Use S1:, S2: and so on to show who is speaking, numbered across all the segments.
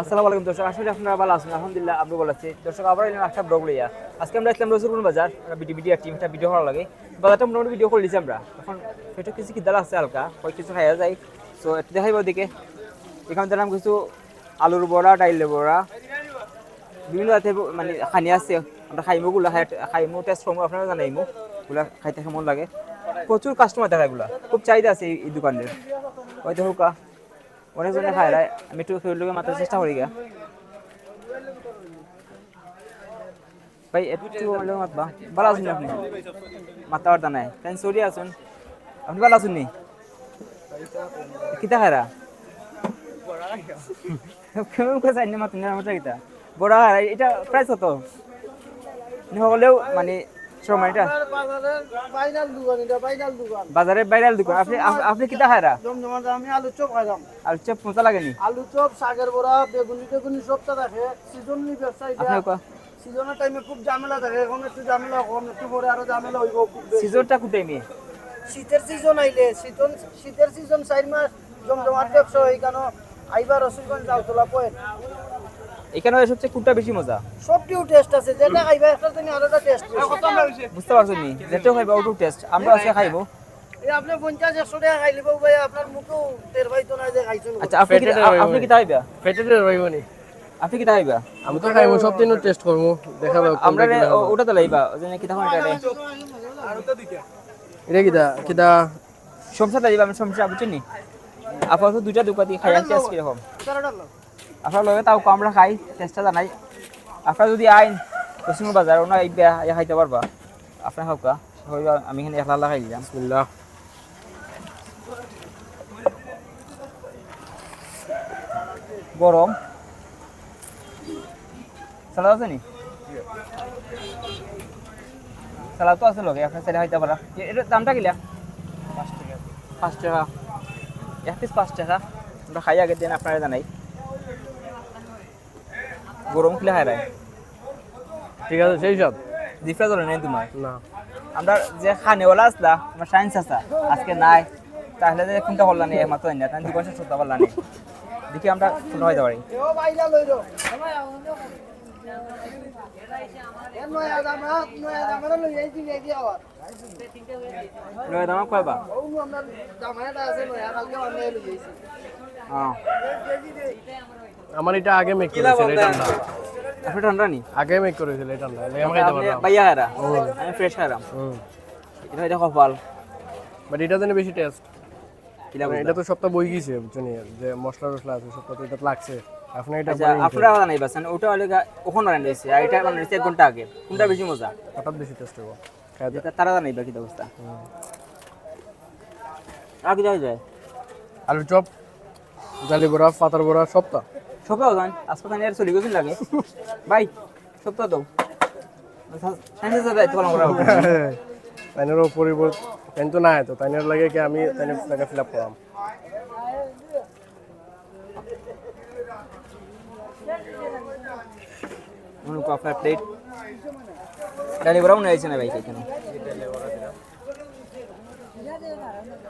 S1: আসসালামু আলাইকুম, দর্শক আসলে আপনারা ভালো আছেন। আলহামদুলিল্লাহ আমি ভালো আছি। দর্শক, আবার এলাম একটা ব্লগ লইয়া। আজকে আমরা Islam Rasulpur Bazar. BD BD team একটা ভিডিও ভালো লাগে। বাজারটা মোটামুটি ভিডিও করে দিয়েছি আমরা। এখন সেটা কিছু কিদাল আছে হালকা? কয়েক কিছু খাইয়া যায়। সো একটু দেখাইব ওদিকে এখানে দেখলাম কিছু আলুর বড়া, ডাইলের বড়া। বিভিন্ন জাতের মানে খানি আছে। আমরা খাইমো, গুলা খাই খাইমো টেস্ট করব আপনারা জানাইমো গুলা খাইতে কেমন লাগে। প্রচুর কাস্টমার দেখা এগুলা। খুব চাহিদা আছে এই দোকানের। হয়তো হোকা অনেকজনে খায় রায় আমি একটু ফেরলোকে মাথার চেষ্টা করি গা ভাই একটু হলেও মাতবা? ভালো আছেন আপনি। মাথা বার্তা নাই। তাই সরি আছেন আপনি ভালো আছেন নি? কিতা খায়রা কেমন করে চাই না মাতুন মাত্রা কিতা বড় এটা প্রাইস কত? নি হলেও মানে সময়টা? বাজারে বাইরে দোকান আপনি আপ- আপনি কিতা খায়রা
S2: আমি আলু চপ খাইলাম
S1: আর চপ মজা লাগেনি
S2: আলু চপ শাকের বড়া বেগুনি টেগুনি সবটা থাকে। সিজনলি ব্যবসা এটা
S1: আপনার
S2: সিজনের টাইমে খুব ঝামেলা থাকে। এখন একটু ঝামেলা কম একটু পরে আরও ঝামেলা হইব।
S1: সিজনটা কোথায় মেয়ে?
S2: শীতের সিজন আইলে শীতন শীতের সিজন চার মাস জমজমাট ব্যবসা হয় কেন আইবার রসুলগঞ্জ যাওতলা পয়েন্ট
S1: এখানে সবচেয়ে কোনটা বেশি মজা?
S2: সবটিও টেস্ট আছে যেটা খাইবা একটা তুমি আলাদা টেস্ট
S1: বুঝতে পারছেন নি? খাইবা ওটাও টেস্ট আমরা আছে খাইবো।
S2: এই আপনি পঞ্চাশ একশো টাকা খাইলে ভাই আপনার মুখেও টের পাইতো না যে খাইছেন
S1: আচ্ছা আপনি কি আপনি কি খাইবা
S3: ফেটেটে রইবনি
S1: আপনি কি খাইবা
S3: আমি তো খাইবো সব দিনও টেস্ট করব দেখাবো
S1: আমরা ওটা তো লাইবা ওই জন্য কি তখন এটা রে
S3: এটা কিটা কিটা
S1: সমস্যা লাইবা আমি সমস্যা বুঝছেন নি? আপাতত দুইটা দোকান দিয়ে খাই টেস্ট কীরকম আপনার লগে তাও কম খাই টেস্টটা জানাই। আপনারা যদি আইন পশ্চিম বাজার ওনা এই ইয়া খাইতে পারবা আপনার হইবা আমি এখানে একলা খাই দিলাম
S3: বিসমিল্লাহ
S1: গরম সালাদ আছে নি? সালাদ তো আছে লগে আপনার সাইডে খাইতে পারা এ- এটার দামটা কিলা? পাঁচ টাকা। এক পিস পাঁচ টাকা। আমরা খাই আগে দিন আপনারা জানাই। গরম কিলা খাই রায়
S3: ঠিক আছে সেই সব।
S1: জিফরা চলে নেই তোমার?
S3: না।
S1: আমরা যে খানেওয়ালা আসলা আমার সায়েন্স আসা আজকে নাই তাহলে যে কোনটা করলাম একমাত্র না তাই দু বছর সত্য পারলাম দেখি আমরা কোনটা হইতে পারি।
S2: নয়া দামা
S1: কয়বা হ্যাঁ
S3: আমার এটা আগে মেক করেছিল এটা না
S1: আপনি ঠান্ডা নি?
S3: আগে মেক করেছিল এটা না আমি খাইতে পারলাম
S1: বাইয়া হারা? আমি ফ্রেশ হারাম
S3: হুম।
S1: এটা এটা কপাল।
S3: বাট এটা জানি বেশি টেস্ট
S1: কিলা
S3: এটা তো সবটা বই গিয়েছে বুঝছেন যে মশলা টসলা আছে সবটা তো এটা লাগছে। আপনি এটা
S1: আচ্ছা আপনারা বানাই বাসেন ওটা হলে ওখানে বানাই দিয়েছে আর এটা দিয়েছে এক ঘণ্টা আগে। কোনটা বেশি মজা?
S3: হঠাৎ বেশি টেস্ট হবে
S1: যেটা তারা জানাইবা কি অবস্থা। কি যাই যায়?
S3: আলু চপ জালি বড়া পাতার বড়া সবটা।
S1: সপ্তাহ জান হাসপাতালে আর চলে গেছেন লাগে। ভাই সাইন্সের সাথে দায়িত্ব পালন করা হবে।
S3: তাইনেরও পরিবর্তন তাই তো নাই তো তাইনের লাগে কি আমি তাইনের টাকা ফিল আপ করাম।
S1: মনে কো আপনার প্লেট ডালি বড়াও নিয়ে না ভাই এখানে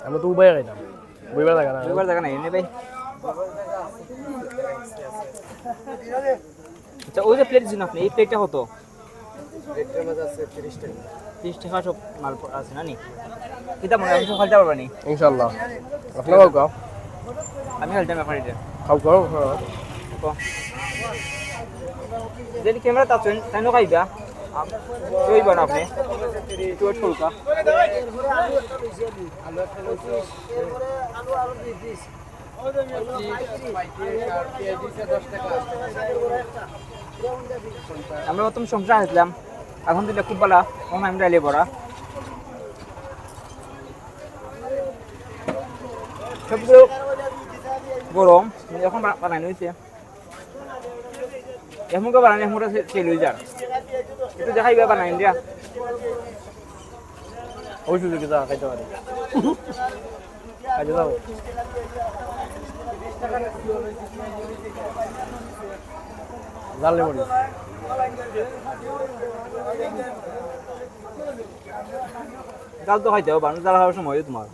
S3: আমি তো উবাই খাইতাম। বইবার লাগে না
S1: দুবার জায়গা নাই এনে ভাই। আচ্ছা ওই যে প্লেট দিন আপনি এই প্লেটটা হতো তিরিশ টাকা সব মাল আছে না নি কিতা মনে হয় খাইতে পারবা নি
S3: ইনশাল্লাহ আপনারাও খাও
S1: আমি খাইতাম এখন এটা
S3: খাও খাও
S1: যদি ক্যামেরা তাছেন তাই নো খাইবা রইবা না আপনি
S2: আলু আলু আলু
S1: আমরা প্রথম সংসার আসলাম এখন দিলে খুব ভালো, এখন আমি ডাইলে পড়া। সবগুলো গরম, এখন বা- বানানো হয়েছে। এমনকে বানানো এমনটা সেল হয়ে যার একটু দেখাইবা বানাই দিয়া।
S3: ওই সুযোগ খাইতে পারি। কাজে যাও জানলে মরি
S1: জাল তো খাইতে হবে বানু জাল খাওয়ার সময় তোমার।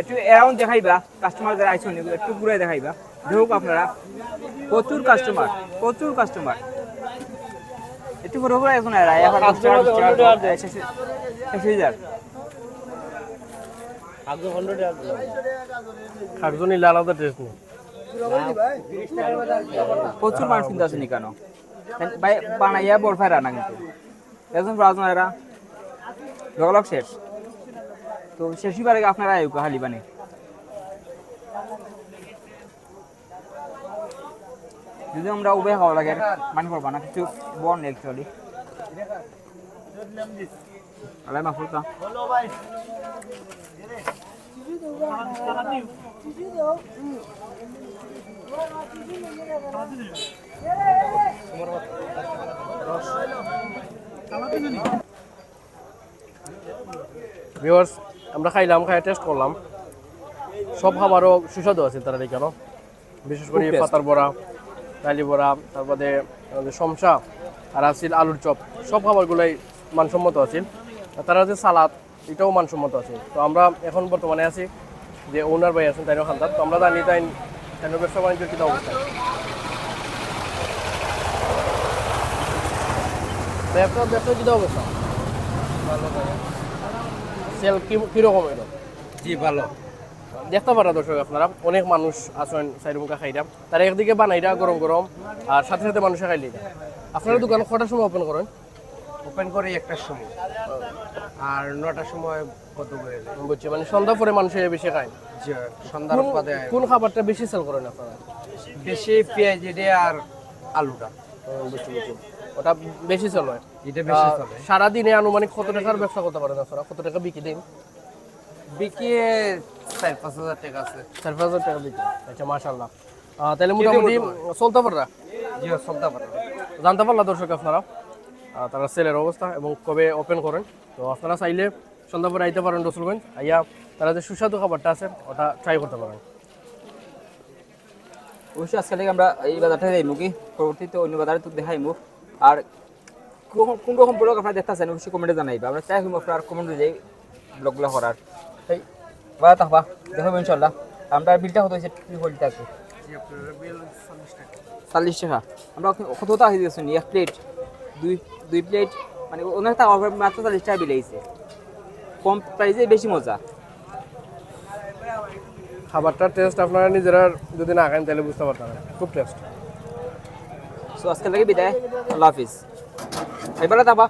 S1: একটু অ্যারাউন্ড দেখাইবা কাস্টমার যারা আইসুন একটু ঘুরে দেখাইবা। দেখুক আপনারা প্রচুর কাস্টমার প্রচুর কাস্টমার একটু ঘুরে ঘুরে এখন আর
S3: আলাদা নেই।
S1: প্রচুর মানুষ কিন্তু আসেনি কেন ভাই বানাইয়া বল ফাই রান্না কিন্তু। একজন রাজন এরা। শেষ। তো শেষ শেষই বারে আপনারা আয়ুক হালি বানে। যদি আমরা উবে খাওয়া লাগে মানে করবা না, কিছু বন অ্যাকচুয়ালি আলাই
S3: ভিউয়ার্স আমরা খাইলাম খাই টেস্ট করলাম। সব খাবারও সুস্বাদু আছে তারা কেন? বিশেষ করে পাতার বড়া ডালি বড়া তারপরে সমসা আর আছিল আলুর চপ। সব খাবারগুলোই মানসম্মত আছিল তারা যে সালাদ এটাও মানসম্মত আছে। তো আমরা এখন বর্তমানে আছি যে ওনার ভাই আছেন তাইনও খান্তার তো আমরা জানি তাই তাইনের ব্যবসা বাণিজ্যের কী অবস্থা? ব্যবসা ব্যবসা কী অবস্থা? সেল কি- কীরকম এলো
S4: জি ভালো।
S3: দেখতে পারা দর্শক আপনারা অনেক মানুষ আছেন সাইরুমকা খাইরা। তারা একদিকে বানাইরা গরম গরম আর সাথে সাথে মানুষে খাইলে আপনারা দোকান কটার সময় ওপেন করেন?
S4: ওপেন করি একটার সময়। আর নটার সময় কত করে
S3: বুঝছি মানে সন্ধ্যা পরে মানুষে বেশি খায়।
S4: জি, সন্ধ্যার
S3: কোন- কোন খাবারটা বেশি সেল করেন আপনারা?
S4: বেশি পেঁয়াজ এটা আর আলুটা।
S3: বুঝছি বুঝছি। ওটা বেশি হয়
S4: এটা বেশি চলে।
S3: সারাদিনে আনুমানিক কত টাকার ব্যবসা করতে পারেন আপনারা? কত টাকা বিক্রি দিন?
S4: বিকিয়ে চার পাঁচ হাজার টাকা আছে।
S3: চার পাঁচ হাজার টাকা বিক্রি। আচ্ছা মাশাল্লাহ তাহলে মোটামুটি চলতে পারা
S4: জি চলতে পারে
S3: জানতে পারলা দর্শক আপনারা? তারা সেলের অবস্থা এবং কবে ওপেন করেন। তো আপনারা চাইলে সন্ধ্যা পরে আইতে পারেন রসুলগঞ্জ। আইয়া তারা যে সুস্বাদু খাবারটা আছে ওটা ট্রাই করতে পারেন।
S1: অবশ্যই আজকে থেকে আমরা এই বাজারটা যাইমু কি? পরবর্তীতে অন্য বাজারে তো দেখাই দেখাইমু। আর কোন- রকম ব্লগ আপনারা দেখতেছেন, অবশ্যই কমেন্টে জানাইবা। আমরা চাই আপনার কমেন্ট অনুযায়ী ব্লগগুলো করার। এই বাবা থাকবা দেখাবো ইনশাল্লাহ আমরা বিলটা কত হয়েছে বলতে আছে? চল্লিশ টাকা। আমরা কত টাকা গেছি এক প্লেট দুই দুই প্লেট মানে অনেক টাকা মাত্র চল্লিশ টাকা বিল হয়েছে কম প্রাইসে বেশি মজা।
S3: খাবারটার টেস্ট আপনারা নিজেরা যদি না খান, তাহলে বুঝতে পারতেন না। খুব টেস্ট
S1: সো আজকে লাগে বিদায়। আল্লাহ হাফিজ। এবারে থাকবা